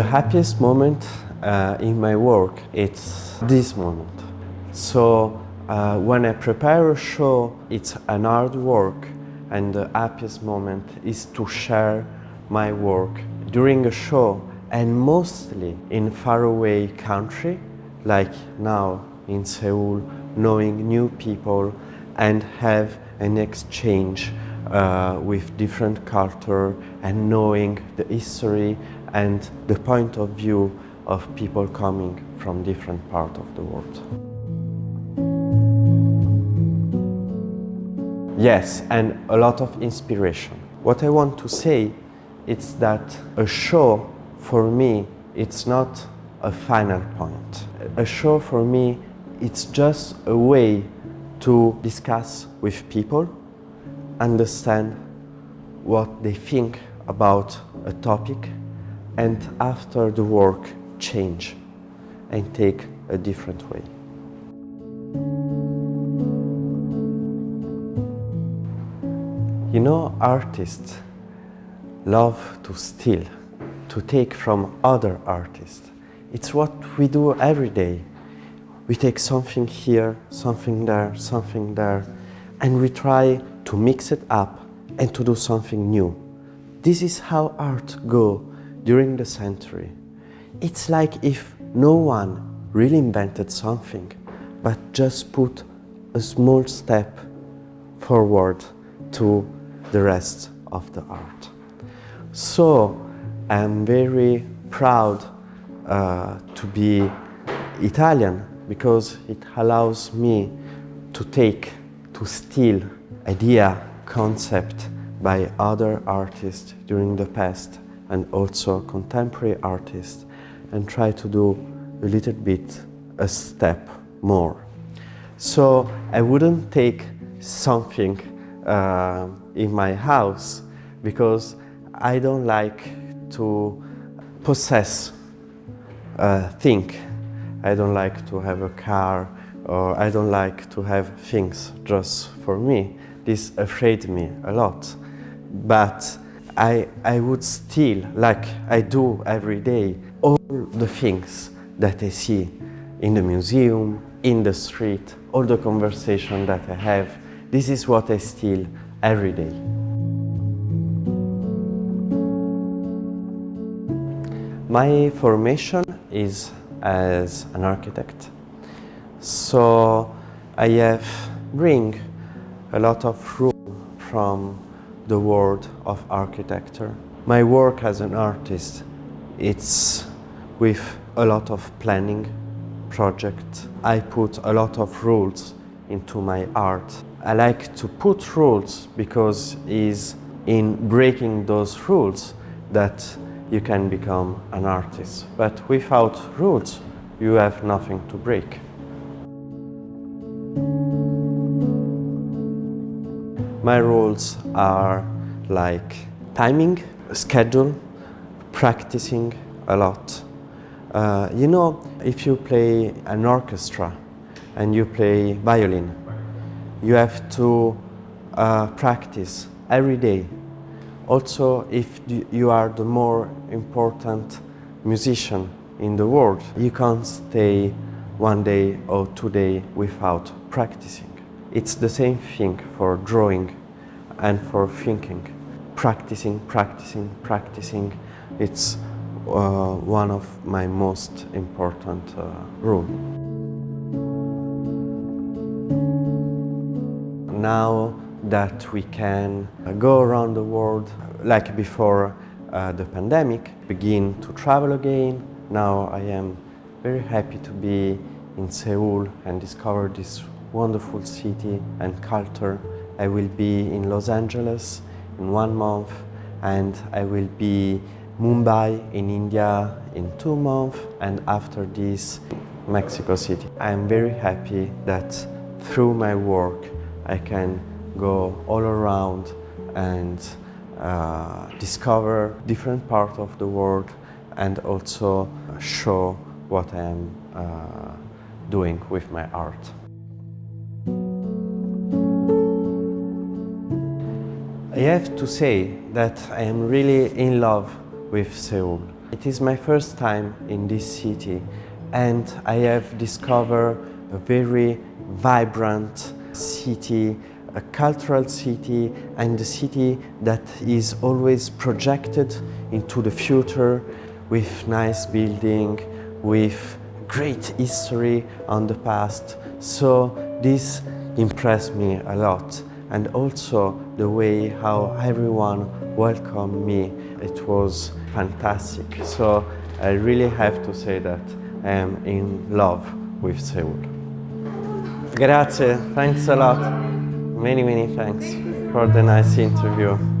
The happiest moment uh, in my work it's this moment. So uh, when I prepare a show, it's an hard work, and the happiest moment is to share my work during a show, and mostly in faraway country, like now in Seoul, knowing new people and have an exchange uh, with different culture and knowing the history and the point of view of people coming from different part of the world. Yes, and a lot of inspiration. What I want to say is that a show for me it's not a final point. A show for me it's just a way to discuss with people, understand what they think about a topic, and after the work, change and take a different way. You know, artists love to steal, to take from other artists. It's what we do every day. We take something here, something there, something there, and we try to mix it up and to do something new. This is how art go during the century. It's like if no one really invented something, but just put a small step forward to the rest of the art. So I'm very proud uh, to be Italian because it allows me to take, to steal idea, concept by other artists during the past and also contemporary artists and try to do a little bit a step more. So I wouldn't take something uh, in my house because I don't like to possess a thing. I don't like to have a car or I don't like to have things just for me. This afraid me a lot. But I, I would still, like I do every day, all the things that I see in the museum, in the street, all the conversation that I have. This is what I steal every day. My formation is as an architect. So I have bring a lot of room from the world of architecture. My work as an artist, it's with a lot of planning project. I put a lot of rules into my art. I like to put rules because is in breaking those rules that you can become an artist. But without rules, you have nothing to break. My rules are like timing, schedule, practicing a lot. Uh, you know, if you play an orchestra and you play violin, you have to uh, practice every day. Also, if you are the more important musician in the world, you can't stay one day or two days without practicing. It's the same thing for drawing and for thinking. Practicing, practicing, practicing. It's uh, one of my most important uh, rules. Now that we can go around the world like before uh, the pandemic, begin to travel again. Now I am very happy to be in Seoul and discover this wonderful city and culture. I will be in Los Angeles in one month and I will be Mumbai in India in two months and after this Mexico City. I am very happy that through my work I can go all around and uh, discover different parts of the world and also show what I am uh, doing with my art. I have to say that I am really in love with Seoul. It is my first time in this city and I have discovered a very vibrant city, a cultural city and a city that is always projected into the future with nice building, with great history on the past. So this impressed me a lot and also the way how everyone welcomed me. It was fantastic. So I really have to say that I am in love with Seoul. Grazie, thanks a lot. Many, many thanks for the nice interview.